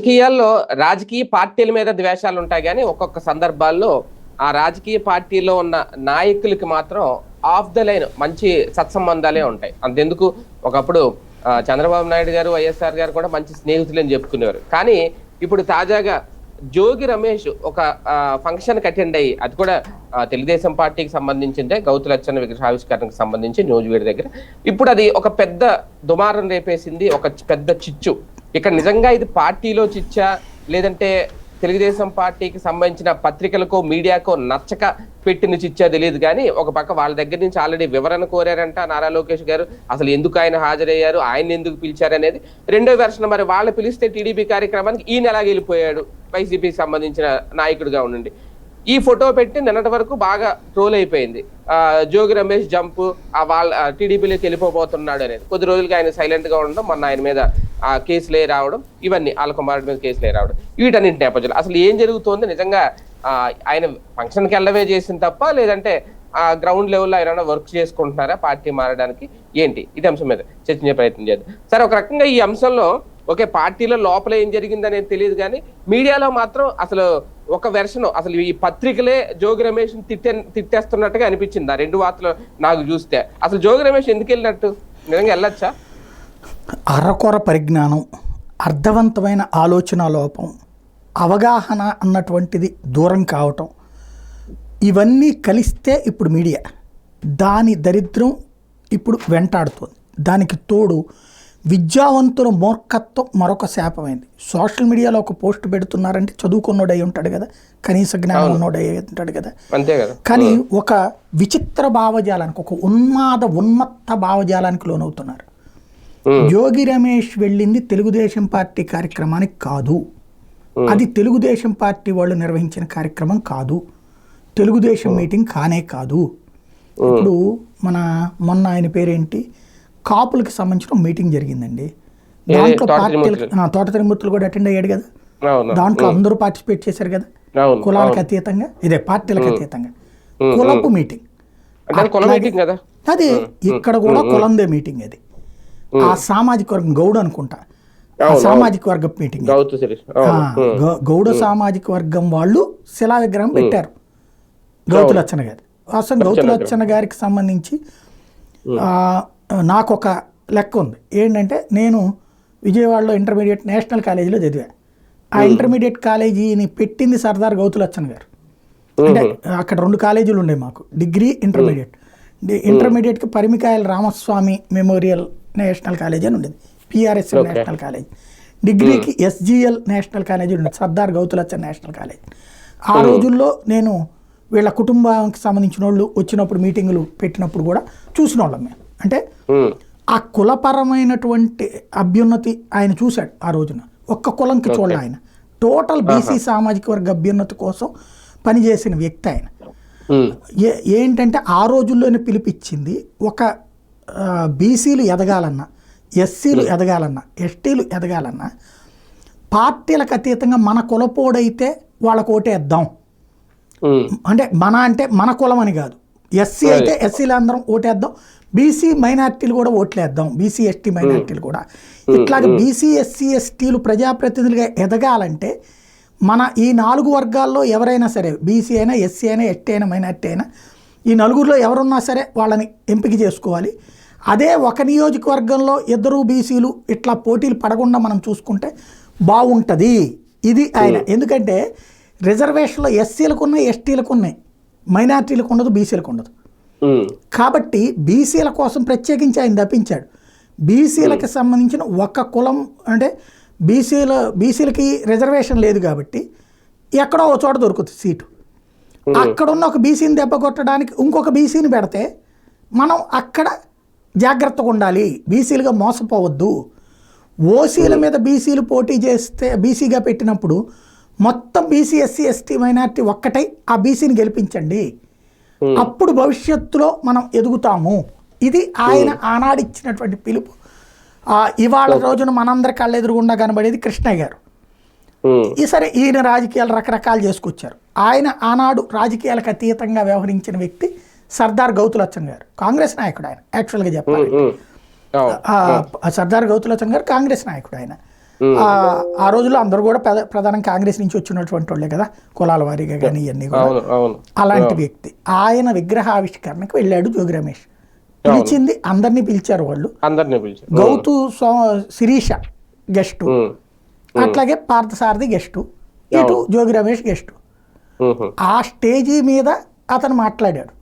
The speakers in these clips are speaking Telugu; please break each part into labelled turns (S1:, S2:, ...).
S1: రాజకీయాల్లో రాజకీయ పార్టీల మీద ద్వేషాలు ఉంటాయి కానీ ఒక్కొక్క సందర్భాల్లో ఆ రాజకీయ పార్టీలో ఉన్న నాయకులకి మాత్రం ఆఫ్ ద లైన్ మంచి సత్సంబంధాలే ఉంటాయి. అంతెందుకు? ఒకప్పుడు చంద్రబాబు నాయుడు గారు వైఎస్ఆర్ గారు కూడా మంచి స్నేహితులు అని చెప్పుకునేవారు. కానీ ఇప్పుడు తాజాగా జోగి రమేష్ ఒక ఫంక్షన్ అటెండ్ అయ్యి అది కూడా తెలుగుదేశం పార్టీకి సంబంధించిందే గౌతులచ్చన్న విగ్రహావిష్కరణకు సంబంధించి న్యూజివీడ్ దగ్గర. ఇప్పుడు అది ఒక పెద్ద దుమారం రేపేసింది ఒక పెద్ద చిచ్చు. ఇక్కడ నిజంగా ఇది పార్టీలో చిచ్చా లేదంటే తెలుగుదేశం పార్టీకి సంబంధించిన పత్రికలకో మీడియాకో నచ్చక పెట్టిన చిచ్చా తెలియదు. కానీ ఒక పక్క వాళ్ళ దగ్గర నుంచి ఆల్రెడీ వివరణ కోరారంట నారా లోకేష్ గారు. అసలు ఎందుకు ఆయన హాజరయ్యారు? ఆయన ఎందుకు పిలిచారు అనేది రెండో వెర్షన్ మరి వాళ్ళు పిలిస్తే టీడీపీ కార్యక్రమానికి ఈయన ఎలా వెళ్ళిపోయాడు? వైసీపీకి సంబంధించిన నాయకుడిగా ఉండండి. ఈ ఫోటో పెట్టి నిన్నటి వరకు బాగా ట్రోల్ అయిపోయింది. ఆ, జోగి రమేష్ జంప్ ఆ వాళ్ళ టీడీపీలోకి వెళ్ళిపోబోతున్నాడు అనేది. కొద్ది రోజులుగా ఆయన సైలెంట్గా ఉండడం మొన్న ఆయన మీద ఆ కేసులే రావడం ఇవన్నీ వాళ్ళ కుమారుడి మీద కేసులే రావడం. వీటన్నింటి నేపథ్యంలో అసలు ఏం జరుగుతోంది? నిజంగా ఆయన ఫంక్షన్కి వెళ్ళవే చేసిన తప్ప లేదంటే ఆ గ్రౌండ్ లెవెల్లో ఆయన వర్క్ చేసుకుంటున్నారా? పార్టీ మారడానికి ఏంటి? ఇది అంశం మీద చర్చించే ప్రయత్నం చేద్దాం. సరే ఒక రకంగా ఈ అంశంలో ఒకే పార్టీలో లోపల ఏం జరిగింది అనేది తెలియదు కానీ మీడియాలో మాత్రం అసలు ఒక వెర్షన్ అసలు ఈ పత్రికలే జోగి రమేష్ తిట్టే తిట్టేస్తున్నట్టుగా అనిపించింది. ఆ రెండు వార్తలు నాకు చూస్తే. అసలు జోగి రమేష్ ఎందుకు వెళ్ళినట్టు? నిజంగా వెళ్ళొచ్చా?
S2: అరకొర పరిజ్ఞానం అర్థవంతమైన ఆలోచన లోపం అవగాహన అన్నటువంటిది దూరం కావటం ఇవన్నీ కలిస్తే ఇప్పుడు మీడియా దాని దరిద్రం ఇప్పుడు వెంటాడుతుంది. దానికి తోడు విద్యావంతుల మూర్ఖత్వం మరొక శాపమైంది. సోషల్ మీడియాలో ఒక పోస్ట్ పెడుతున్నారంటే చదువుకున్నోడై ఉంటాడు కదా కనీస జ్ఞానం ఉన్నోడై ఉంటాడు కదా.
S1: అంతే కదా.
S2: కానీ ఒక విచిత్ర భావజాలానికి ఒక ఉన్మాద ఉన్మత్త భావజాలానికి లోనవుతున్నారు.
S1: ఉమ్,
S2: యోగి రమేష్ వెళ్ళింది తెలుగుదేశం పార్టీ కార్యక్రమానికి కాదు. అది తెలుగుదేశం పార్టీ వాళ్ళు నిర్వహించిన కార్యక్రమం కాదు. తెలుగుదేశం మీటింగ్ కానే కాదు. ఇప్పుడు మన మొన్న ఆయన పేరేంటి? కాపులకి సంబంధించిన మీటింగ్ జరిగిందండి. దాంట్లో పార్టీలకు ఆ, తోట తిరుమూర్తులు కూడా అటెండ్ అయ్యాడు కదా? దాంట్లో అందరూ పార్టిసిపేట్ చేశారు కదా? కులాలకు అతీతంగా? ఇదే పార్టీలకు అతీతంగా. కులపు మీటింగ్.
S1: అదే
S2: ఇక్కడ కూడా కులందే మీటింగ్ అది. ఆ సామాజిక వర్గం గౌడ అనుకుంటా. సామాజిక వర్గం మీటింగ్.
S1: గౌతు
S2: గౌడ సామాజిక వర్గం వాళ్ళు శిలా విగ్రహం పెట్టారు. గౌతులచ్చన గారి. అసలు గౌతులచ్చన గారికి సంబంధించి నాకు ఒక లెక్క ఉంది. ఏంటంటే నేను విజయవాడలో ఇంటర్మీడియట్ నేషనల్ కాలేజీలో చదివా. ఆ ఇంటర్మీడియట్ కాలేజీని పెట్టింది సర్దార్ గౌతులచ్చన్ గారు. అంటే అక్కడ రెండు కాలేజీలు ఉండే మాకు. Degree intermediate. ఇంటర్మీడియట్కి Parimikayala Ramaswamy memorial national college అని ఉండేది. P R S national college. డిగ్రీకి S G L national college ఉండేది. Sardar Gouthulatchanna national college. ఆ రోజుల్లో నేను వీళ్ళ కుటుంబానికి సంబంధించిన వాళ్ళు వచ్చినప్పుడు మీటింగులు పెట్టినప్పుడు కూడా చూసిన వాళ్ళం మేము. అంటే
S1: ఉమ్,
S2: ఆ కులపరమైనటువంటి అభ్యున్నతి ఆయన చూశాడు ఆ రోజున. ఒక్క కులంకి చూడాలి ఆయన. టోటల్ బీసీ సామాజిక వర్గ అభ్యున్నతి కోసం పనిచేసిన వ్యక్తి ఆయన. ఏంటంటే ఆ రోజుల్లోనే పిలిపించింది ఒక బీసీలు ఎదగాలన్నా ఎస్సీలు ఎదగాలన్నా ఎస్టీలు ఎదగాలన్నా పార్టీలకు అతీతంగా మన కులపోడైతే వాళ్ళకు ఓటేద్దాం.
S1: ఉమ్,
S2: అంటే మన అంటే మన కులం అని కాదు. ఎస్సీ అయితే ఎస్సీలు అందరం ఓటేద్దాం. బీసీ మైనార్టీలు కూడా ఓట్లేద్దాం. బీసీ ఎస్టీ మైనార్టీలు కూడా. ఇట్లాగ బీసీ ఎస్సీ ఎస్టీలు ప్రజాప్రతినిధులుగా ఎదగాలంటే మన ఈ నాలుగు వర్గాల్లో ఎవరైనా సరే బీసీ అయినా ఎస్సీ అయినా ఎస్టీ అయినా మైనార్టీ అయినా ఈ నలుగురిలో ఎవరున్నా సరే వాళ్ళని ఎంపిక చేసుకోవాలి. అదే ఒక నియోజకవర్గంలో ఇద్దరు బీసీలు ఇట్లా పోటీలు పడకుండా మనం చూసుకుంటే బాగుంటుంది ఇది ఆయన. ఎందుకంటే రిజర్వేషన్లో ఎస్సీలకు ఉన్నాయి ఎస్టీలకు ఉన్నాయి. మైనార్టీలకు ఉండదు బీసీలకు ఉండదు. కాబట్టి బీసీల కోసం ప్రత్యేకించి ఆయన తప్పించాడు. బీసీలకు సంబంధించిన ఒక కులం అంటే బీసీల బీసీలకి రిజర్వేషన్ లేదు కాబట్టి ఎక్కడో ఒక చోట దొరుకుతుంది సీటు. అక్కడ ఉన్న ఒక బీసీని దెబ్బ కొట్టడానికి ఇంకొక బీసీని పెడితే మనం అక్కడ జాగ్రత్తగా ఉండాలి. బీసీలుగా మోసపోవద్దు. ఓసీల మీద బీసీలు పోటీ చేస్తే బీసీగా పెట్టినప్పుడు మొత్తం బీసీ ఎస్సీ ఎస్టీ మైనార్టీ ఒక్కటై ఆ బీసీని గెలిపించండి. అప్పుడు భవిష్యత్తులో మనం ఎదుగుతాము. ఇది ఆయన ఆనాడు ఇచ్చినటువంటి పిలుపు. ఆ, ఇవాళ రోజున మనందరి కళ్ళ ఎదురుగుండా కనబడేది కృష్ణయ్య గారు. ఈ సరే ఈయన రాజకీయాలు రకరకాలు చేసుకొచ్చారు. ఆయన ఆనాడు రాజకీయాలకు అతీతంగా వ్యవహరించిన వ్యక్తి సర్దార్ గౌతులచ్చన్ గారు కాంగ్రెస్ నాయకుడు ఆయన యాక్చువల్గా చెప్పాలి. సర్దార్ గౌతులచ్చన్ గారు కాంగ్రెస్ నాయకుడు ఆయన. ఆ రోజుల్లో అందరూ కూడా ప్రధా- ప్రధానంగా కాంగ్రెస్ నుంచి వచ్చినటువంటి వాళ్ళే కదా కులాల వారీగా కానీ ఇవన్నీ కూడా. అలాంటి వ్యక్తి. ఆయన విగ్రహావిష్కరణకు వెళ్ళాడు జోగి రమేష్ పిలిచింది అందరినీ పిలిచారు వాళ్ళు. గౌతు శిరీష గెస్టు. అట్లాగే పార్థసారథి గెస్టు. ఇటు జోగి రమేష్ గెస్టు. ఆ స్టేజీ మీద అతను మాట్లాడాడు.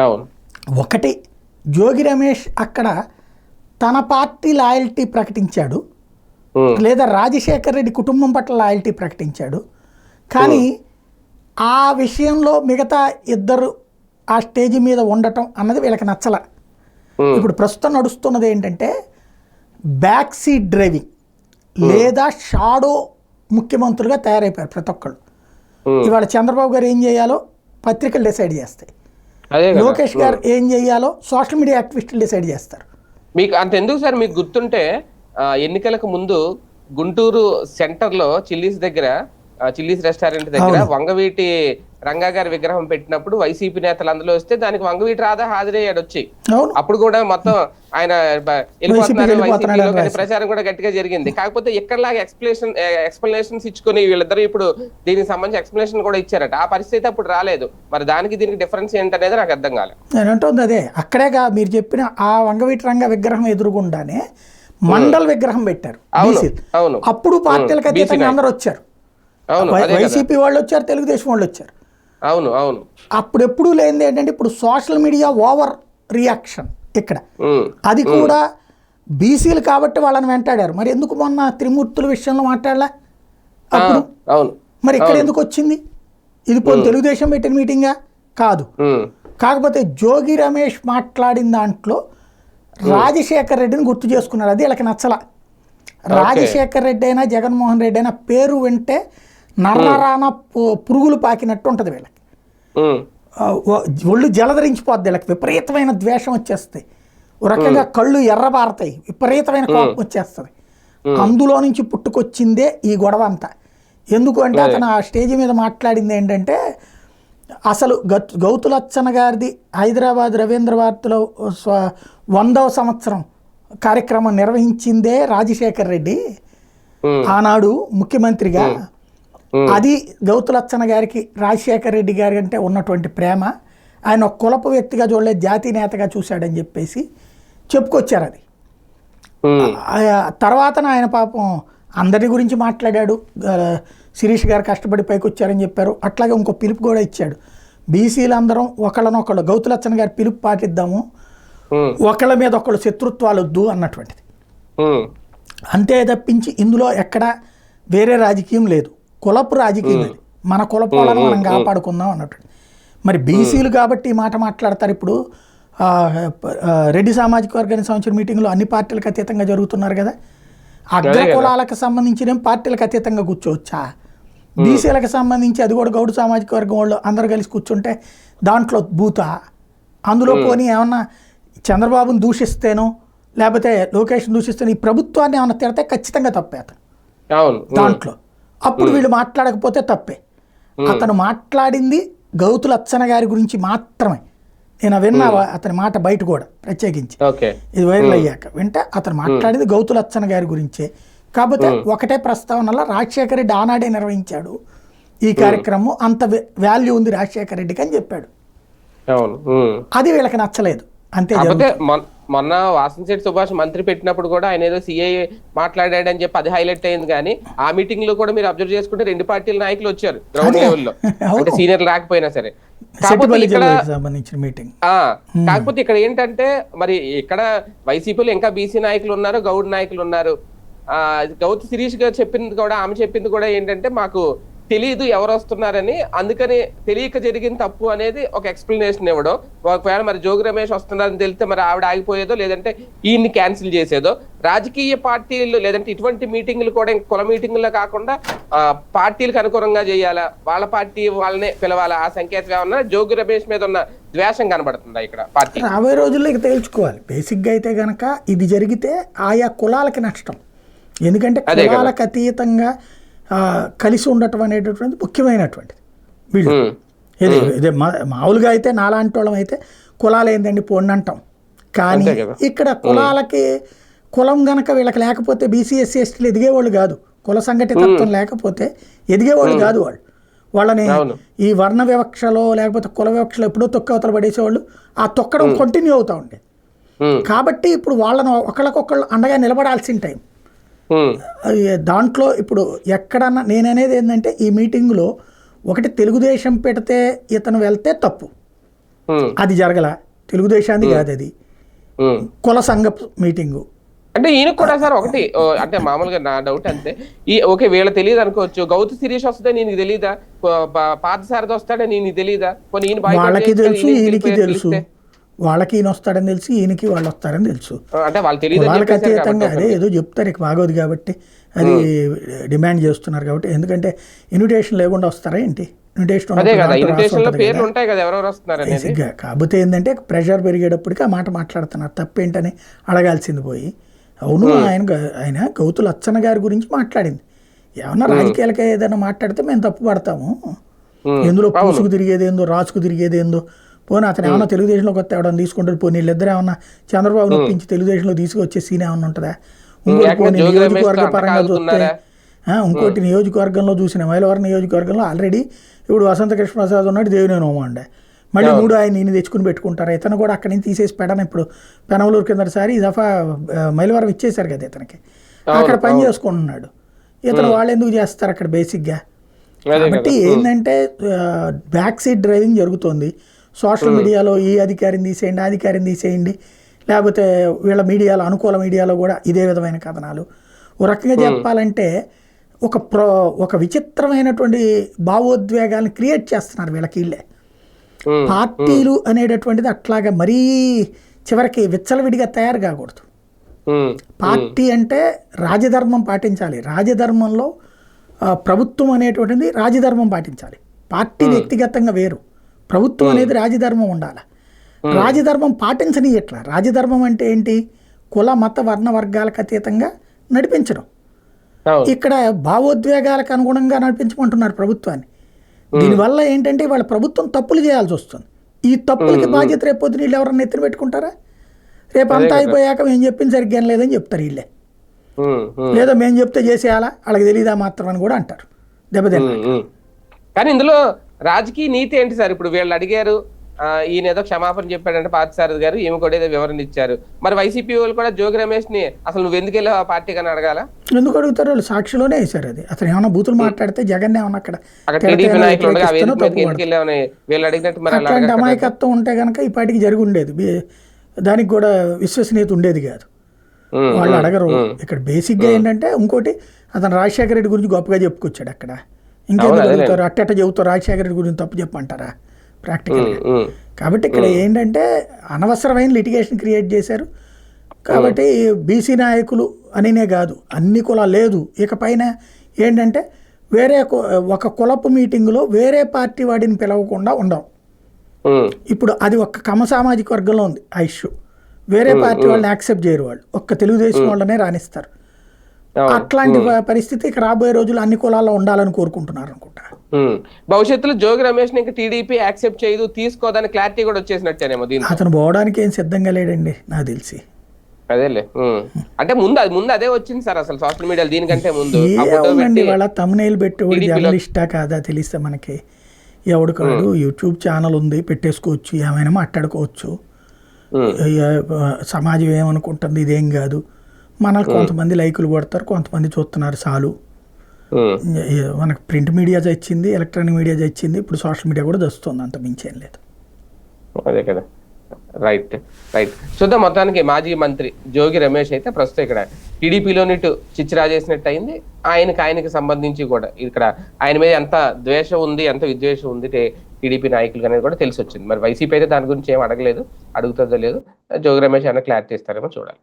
S1: అవును.
S2: ఒకటి. జోగి రమేష్ అక్కడ తన పార్టీ లాయల్టీ ప్రకటించాడు. లేదా రాజశేఖర్ రెడ్డి కుటుంబం పట్ల లాయల్టీ ప్రకటించాడు. కానీ ఆ విషయంలో మిగతా ఇద్దరు ఆ స్టేజ్ మీద ఉండటం అన్నది వీళ్ళకి నచ్చల. ఇప్పుడు ప్రస్తుతం నడుస్తున్నది ఏంటంటే బ్యాక్ సీట్ డ్రైవింగ్ లేదా షాడో ముఖ్యమంత్రులుగా తయారైపోయారు ప్రతి ఒక్కళ్ళు. ఇవాళ చంద్రబాబు గారు ఏం చేయాలో పత్రికలు డిసైడ్ చేస్తాయి. లోకేష్ గారు ఏం చేయాలో సోషల్ మీడియా యాక్టివిస్టులు డిసైడ్ చేస్తారు.
S1: మీకు అంత ఎందుకు సార్ మీకు గుర్తుంటే ఎన్నికలకు ముందు గుంటూరు సెంటర్లో చిల్లీస్ దగ్గర చిల్లీస్ రెస్టారెంట్ దగ్గర వంగవీటి రంగా గారి విగ్రహం పెట్టినప్పుడు వైసీపీ నేతలు అందులో వస్తే దానికి వంగవీటి రాధా హాజరయ్యాడు వచ్చి.
S2: అవును.
S1: అప్పుడు కూడా మొత్తం ఆయన వెళ్ళిపోతున్నారు వైసీపీలో కానీ ప్రచారం కూడా గట్టిగా జరిగింది. కాకపోతే ఇక్కడలాగా ఎక్స్ప్లెనేషన్ ఎక్స్ప్లెనేషన్స్ ఇచ్చుకొని వీళ్ళిద్దరూ ఇప్పుడు దీనికి సంబంధించి ఎక్స్ప్లెనేషన్ కూడా ఇచ్చారట. ఆ పరిస్థితి అప్పుడు రాలేదు. మరి దానికి దీనికి డిఫరెన్స్ ఏంటనేది నాకు అర్థం కాలేదు
S2: నేను అంటుంది అదే అక్కడేగా మీరు చెప్పిన ఆ వంగవీటి రంగ విగ్రహం ఎదురుగుండానే మండల్ విగ్రహం పెట్టారు
S1: అవును
S2: BC.
S1: అవును.
S2: అప్పుడు పార్టీలకు అతీతంగా అందరూ వచ్చారు
S1: అదే
S2: వైసీపీ వాళ్ళు వచ్చారు తెలుగుదేశం వాళ్ళు వచ్చారు
S1: అవును అవును.
S2: అప్పుడు ఎప్పుడూ లేనిది ఏంటంటే ఇప్పుడు సోషల్ మీడియా ఓవర్ రియాక్షన్ ఇక్కడ. అది కూడా బీసీలు కాబట్టి వాళ్ళని వెంటాడారు. మరి ఎందుకు మొన్న త్రిమూర్తుల విషయంలో మాట్లాడలే? అప్పుడు
S1: అవును.
S2: మరి ఇక్కడ ఎందుకు వచ్చింది? ఇది పోనీ తెలుగుదేశం పెట్టిన మీటింగా కాదు. కాకపోతే జోగి రమేష్ మాట్లాడిన దాంట్లో రాజశేఖర్ రెడ్డిని గుర్తు చేసుకున్నారు. అది వీళ్ళకి నచ్చల. రాజశేఖర్ రెడ్డి అయినా జగన్మోహన్ రెడ్డి అయినా పేరు వింటే నర్రరాన పు- పురుగులు పాకినట్టు ఉంటుంది వీళ్ళకి. ఒళ్ళు జలధరించిపోద్ది వీళ్ళకి. విపరీతమైన ద్వేషం వచ్చేస్తాయి ఒక రకంగా కళ్ళు ఎర్రబారతాయి. విపరీతమైన కోపం వచ్చేస్తుంది. అందులో నుంచి పుట్టుకొచ్చిందే ఈ గొడవ అంతా. ఎందుకు అంటే అతను ఆ స్టేజ్ మీద మాట్లాడింది ఏంటంటే అసలు గత్ గౌతులచ్చన్న గారిది హైదరాబాద్ రవీంద్ర భారతిలో వందవ సంవత్సరం కార్యక్రమం నిర్వహించిందే రాజశేఖర్ రెడ్డి. ఆనాడు ముఖ్యమంత్రిగా. అది గౌతులచ్చన్న గారికి రాజశేఖర్ రెడ్డి గారి అంటే ఉన్నటువంటి ప్రేమ. ఆయన ఒక కులపు వ్యక్తిగా చూడలేదు జాతి నేతగా చూశాడని చెప్పేసి చెప్పుకొచ్చారు అది. తర్వాత ఆయన పాపం అందరి గురించి మాట్లాడాడు. శిరీష్ గారు కష్టపడి పైకి వచ్చారని చెప్పారు. అట్లాగే ఇంకో పిలుపు కూడా ఇచ్చాడు. బీసీలు అందరం ఒకళ్ళనొకళ్ళు గౌతులచ్చన్న గారి పిలుపు పాటిద్దాము. ఒకళ్ళ మీద ఒకళ్ళు శత్రుత్వాలు వద్దు అన్నటువంటిది. అంతే తప్పించి ఇందులో ఎక్కడ వేరే రాజకీయం లేదు. కులపు రాజకీయం అది మన కులపోలను మనం కాపాడుకుందాం అన్నట్టు. మరి బీసీలు కాబట్టి ఈ మాట మాట్లాడతారు ఇప్పుడు. రెడ్డి సామాజిక వర్గానికి సంబంధించిన మీటింగ్లో అన్ని పార్టీలకు అతీతంగా జరుగుతున్నారు కదా. అగ్ర కులాలకు సంబంధించిన పార్టీలకు అతీతంగా కూర్చోవచ్చా? బీసీలకు సంబంధించి అది కూడా గౌడు సామాజిక వర్గం వాళ్ళు అందరు కలిసి కూర్చుంటే దాంట్లో భూత అందులో పోనీ ఏమన్నా చంద్రబాబును దూషిస్తేనో లేకపోతే లోకేష్ దూషిస్తేనో ఈ ప్రభుత్వాన్ని ఏమన్నా తిడితే ఖచ్చితంగా తప్పే అతను
S1: అవును. ఉమ్,
S2: దాంట్లో. అప్పుడు వీళ్ళు మాట్లాడకపోతే తప్పే. అతను మాట్లాడింది గౌతుల అచ్చన గారి గురించి మాత్రమే. నేను విన్నా అతని మాట బయట కూడా ప్రత్యేకించి. ఇది వైరల్ అయ్యాక. వింటే అతను మాట్లాడింది గౌతుల అచ్చన గారి గురించే. కాకపోతే ఒకటే ప్రస్తావనలో రాజశేఖర రెడ్డి ఆనాడే నిర్వహించాడు. ఈ కార్యక్రమం అంత వాల్యూ ఉంది రాజశేఖర రెడ్డికి అని చెప్పాడు. అది వీళ్ళకి నచ్చలేదు. అంతే
S1: మొన్న వాసంశెట్టి సుభాష్ మంత్రి పెట్టినప్పుడు కూడా ఆయన ఏదో సిఐ మాట్లాడాడని చెప్పి అది హైలైట్ అయింది కానీ ఆ మీటింగ్లో కూడా మీరు అబ్జర్వ్ చేసుకుంటే రెండు పార్టీల నాయకులు వచ్చారు గ్రౌండ్ లెవెల్లో. అంటే సీనియర్ రాకపోయినా సరే. కాకపోతే ఇక్కడ కాకపోతే ఇక్కడ ఏంటంటే మరి ఇక్కడ వైసీపీలో ఇంకా బీసీ నాయకులు ఉన్నారు గౌడ్ నాయకులు ఉన్నారు. ఆ గౌతు శిరీష్ గారు చెప్పింది కూడా ఆమె చెప్పింది కూడా ఏంటంటే మాకు తెలియదు ఎవరు వస్తున్నారని అందుకని తెలియక జరిగిన తప్పు అనేది ఒక ఎక్స్ప్లెనేషన్ ఇవ్వడం. ఒకవేళ మరి జోగి రమేష్ వస్తున్నారని తెలిస్తే మరి ఆవిడ ఆగిపోయేదో లేదంటే ఈయన్ని క్యాన్సిల్ చేసేదో. రాజకీయ పార్టీలు లేదంటే ఇటువంటి మీటింగ్లు కూడా కుల మీటింగ్లో కాకుండా పార్టీలకు అనుకూలంగా చేయాలా? వాళ్ళ పార్టీ వాళ్ళనే పిలవాలా? ఆ సంకేతం ఏమన్నా జోగి రమేష్ మీద ఉన్న ద్వేషం కనబడుతుందా ఇక్కడ పార్టీ
S2: రాబోయే రోజుల్లో ఇక తేల్చుకోవాలి. బేసిక్గా అయితే గనక ఇది జరిగితే ఆయా కులాలకి నష్టం. ఎందుకంటే. కులాలకు అతీతంగా కలిసి ఉండటం అనేటటువంటి ముఖ్యమైనటువంటిది. వీళ్ళు. ఇది ఇదే మా- మామూలుగా అయితే నాలాంటి వాళ్ళం అయితే కులాలు ఏందండి పొండి అంటాం కానీ. ఇక్కడ కులాలకి కులం గనక వీళ్ళకి లేకపోతే బీసీ ఎస్సీ ఎస్టీలు ఎదిగేవాళ్ళు కాదు. కుల సంఘటితత్వం లేకపోతే ఎదిగేవాళ్ళు కాదు వాళ్ళు. వాళ్ళని. ఈ వర్ణ వివక్షలో లేకపోతే కుల వివక్షలో ఎప్పుడో తొక్కవతలు పడేసేవాళ్ళు ఆ తొక్కడం కంటిన్యూ అవుతా ఉండేది. కాబట్టి ఇప్పుడు వాళ్ళను ఒకళ్ళకొకళ్ళు అండగా నిలబడాల్సిన టైం. దాంట్లో ఇప్పుడు ఎక్కడన్నా నేను అనేది ఏంటంటే ఈ మీటింగ్లో ఒకటి తెలుగుదేశం పెడితే ఇతను వెళ్తే తప్పు. అది జరగల. తెలుగుదేశాన్ని కాదు అది. కుల సంఘ మీటింగు.
S1: అంటే ఈయన కూడా సార్ ఒకటి అంటే మామూలుగా నా డౌట్ అంతే. ఈ ఓకే వీళ్ళ తెలియదు అనుకోవచ్చు. గౌతు శిరీష్ వస్తే నీకు తెలియదా పాత సారథి వస్తాడే నీకు తెలియదా కొన్ని ఈయన
S2: వాళ్ళకి తెలుసు
S1: ఈయనకి
S2: తెలుసు. వాళ్ళకి ఈయన వస్తాడని తెలుసు ఈయనకి వాళ్ళు వస్తారని తెలుసు. వాళ్ళకి అతీతంగా అదే ఏదో చెప్తారు ఇక బాగోదు కాబట్టి అది డిమాండ్ చేస్తున్నారు కాబట్టి. ఎందుకంటే ఇన్విటేషన్ లేకుండా వస్తారా ఏంటి? ఇన్విటేషన్ కాకపోతే ఏంటంటే ప్రెషర్ పెరిగేటప్పటికి ఆ మాట మాట్లాడుతున్నారు. తప్పేంటని అడగాల్సింది పోయి. అవును ఆయన ఆయన గౌతు లచ్చన్న గారి గురించి మాట్లాడింది. ఏమన్నా రాజకీయాలకే ఏదైనా మాట్లాడితే మేము తప్పు పడతాము. ఎందులో పూసుకు తిరిగేది ఏందో రాసుకు తిరిగేది ఏందో పోనీ అతను ఏమన్నా తెలుగుదేశంలోకి వస్తే ఎవడన్నా తీసుకుంటారు పోనీ వీళ్ళిద్దరు ఏమన్నా చంద్రబాబు నొప్పించి తెలుగుదేశంలో తీసుకొచ్చే సీన్ ఏమన్నా ఉంటుందా? ఇంకోటి పోనీ నియోజకవర్గ పరంగా చూస్తే ఇంకోటి నియోజకవర్గంలో చూసిన మైలవరం నియోజకవర్గంలో ఆల్రెడీ ఇప్పుడు వసంత కృష్ణప్రసాద్ ఉన్నాడు దేవినేని హోమం అండే మళ్ళీ మూడు ఆయన ఈయన తెచ్చుకుని పెట్టుకుంటారు? ఇతను కూడా అక్కడి నుంచి తీసేసి పెడన ఇప్పుడు. పెనమలూరు కిందసారి ఈ దఫా మైలవరం ఇచ్చేశారు కదా ఇతనికి. అక్కడ పని చేసుకుంటున్నాడు. ఇతను వాళ్ళు ఎందుకు చేస్తారు అక్కడ బేసిక్గా? కాబట్టి ఏంటంటే బ్యాక్ సీట్ డ్రైవింగ్ జరుగుతోంది. సోషల్ మీడియాలో ఈ అధికారిని తీసేయండి ఆ అధికారిని తీసేయండి. లేకపోతే వీళ్ళ మీడియాలో అనుకూల మీడియాలో కూడా ఇదే విధమైన కథనాలు. ఓ రకంగా చెప్పాలంటే ఒక ప్రో ఒక విచిత్రమైనటువంటి భావోద్వేగాలను క్రియేట్ చేస్తున్నారు వీళ్ళకి వీళ్ళే పార్టీలు అనేటటువంటిది అట్లాగా మరీ చివరికి విచ్చలవిడిగా తయారు కాకూడదు. పార్టీ అంటే రాజధర్మం పాటించాలి. రాజధర్మంలో ప్రభుత్వం అనేటువంటిది రాజధర్మం పాటించాలి. పార్టీ వ్యక్తిగతంగా వేరు. ప్రభుత్వం అనేది రాజధర్మం ఉండాలి? రాజధర్మం పాటించని ఎట్లా రాజధర్మం అంటే ఏంటి? కుల మత వర్ణ వర్గాలకు అతీతంగా నడిపించడం. ఇక్కడ భావోద్వేగాలకు అనుగుణంగా నడిపించమంటున్నారు ప్రభుత్వాన్ని. దీనివల్ల ఏంటంటే వాళ్ళ ప్రభుత్వం తప్పులు చేయాల్సి వస్తుంది. ఈ తప్పులకి బాధ్యత రేపు పొద్దున వీళ్ళు ఎవరన్నా ఎత్తున పెట్టుకుంటారా? రేపు అంతా అయిపోయాక మేము చెప్పింది సరిగ్గా లేదని చెప్తారు వీళ్ళే. లేదా మేము చెప్తే చేసేయాలా? వాళ్ళకి తెలియదా మాత్రం అని కూడా అంటారు. దెబ్బతిన్న.
S1: కానీ ఇందులో రాజకీయ నీతి ఏంటి సార్? ఇప్పుడు వీళ్ళు అడిగారు ఈయన ఏదో క్షమాపణ చెప్పాడంటే పార్థసారథి గారు ఈమె కూడా ఏదో వివరణ ఇచ్చారు. మరి వైసీపీ వాళ్ళు కూడా జోగి రమేష్ని అసలు నువ్వు ఎందుకు వెళ్ళావు ఆ పార్టీ కానీ అడగాల?
S2: ఎందుకు అడుగుతారు? వాళ్ళు సాక్షిలోనే వేశారు అది. అతను ఏమైనా బూతులు మాట్లాడితే జగన్ ఏమన్నా అక్కడ అట్లాంటి. అమాయకత్వం ఉంటే కనుక ఈ పాటికి జరిగి ఉండేది. దానికి కూడా విశ్వసనీయత ఉండేది కాదు. వాళ్ళు అడగరు. ఇక్కడ బేసిక్గా ఏంటంటే ఇంకోటి అతను రాజశేఖర రెడ్డి గురించి గొప్పగా చెప్పుకొచ్చాడు అక్కడ. ఇంకేం
S1: అవును, అదేలే.
S2: చెబుతారు అట్టట చెబుతారు. రాజశేఖర రెడ్డి గురించి తప్పు చెప్పంటారా ప్రాక్టికల్
S1: ఉమ్, ఉమ్.
S2: కాబట్టి ఇక్కడ ఏంటంటే అనవసరమైన లిటిగేషన్ క్రియేట్ చేశారు. కాబట్టి బీసీ నాయకులు అనినే కాదు అన్ని కుల లేదు. ఇకపైన ఏంటంటే వేరే ఒక కులపు మీటింగులో వేరే పార్టీ వాడిని పిలవకుండా ఉండం.
S1: ఉమ్,
S2: ఇప్పుడు అది ఒక్క కమ సామాజిక వర్గంలో ఉంది ఆ ఇష్యూ వేరే పార్టీ వాళ్ళని యాక్సెప్ట్ చేయరు వాళ్ళు. ఒక్క తెలుగుదేశం వాళ్ళనే రాణిస్తారు. అట్లాంటి పరిస్థితి రాబోయే రోజులు అన్ని కులాల్లో ఉండాలని కోరుకుంటున్నారు అనుకుంటా.
S1: భవిష్యత్తులో జోగి రమేష్ ఇంకా టీడీపీ యాక్సెప్ట్ చేయదు తీసుకోదని క్లారిటీ కూడా వచ్చేసినట్టేనేమో దీంతో.
S2: అతను పోవడానికి ఏం సిద్ధంగా లేడండి నాకు తెలిసి.
S1: అదేలే. అంటే ముందు అది ముందు అదే వచ్చింది సార్ అసలు సోషల్ మీడియాలో దీనికంటే ముందు.
S2: వాళ్ళ తమ్నేల్ పెట్టి జర్నలిస్టా కాదా తెలిస్తే మనకి. ఎవడు కాడు యూట్యూబ్ ఛానల్ ఉంది పెట్టేసుకోవచ్చు ఏమైనా మాట్లాడుకోవచ్చు. సమాజం ఏమనుకుంటుంది ఇదేం కాదు. మనల్ని కొంతమంది లైకులు కొడతారు కొంతమంది చూస్తున్నారు చాలు. మనకు ప్రింట్ మీడియా చచ్చింది ఎలక్ట్రానిక్ మీడియా చచ్చింది ఇప్పుడు సోషల్ మీడియా కూడా చస్తుంది అంత మించేం లేదు.
S1: అదే కదా. Right right. చూద్దాం మొత్తానికి మాజీ మంత్రి జోగి రమేష్ అయితే ప్రస్తుతం ఇక్కడ టీడీపీలోని ఇటు చిచ్చిరాజేసినట్టు అయింది. ఆయనకి ఆయనకి సంబంధించి కూడా ఇక్కడ ఆయన మీద ఎంత ద్వేషం ఉంది ఎంత విద్వేషం ఉంది టీడీపీ నాయకులు అనేది కూడా తెలిసి వచ్చింది మరి వైసీపీ అయితే దాని గురించి ఏం అడగలేదు అడుగుతుందో లేదు. జోగి రమేష్ ఏమైనా క్లారిటీ ఇస్తారేమో చూడాలి.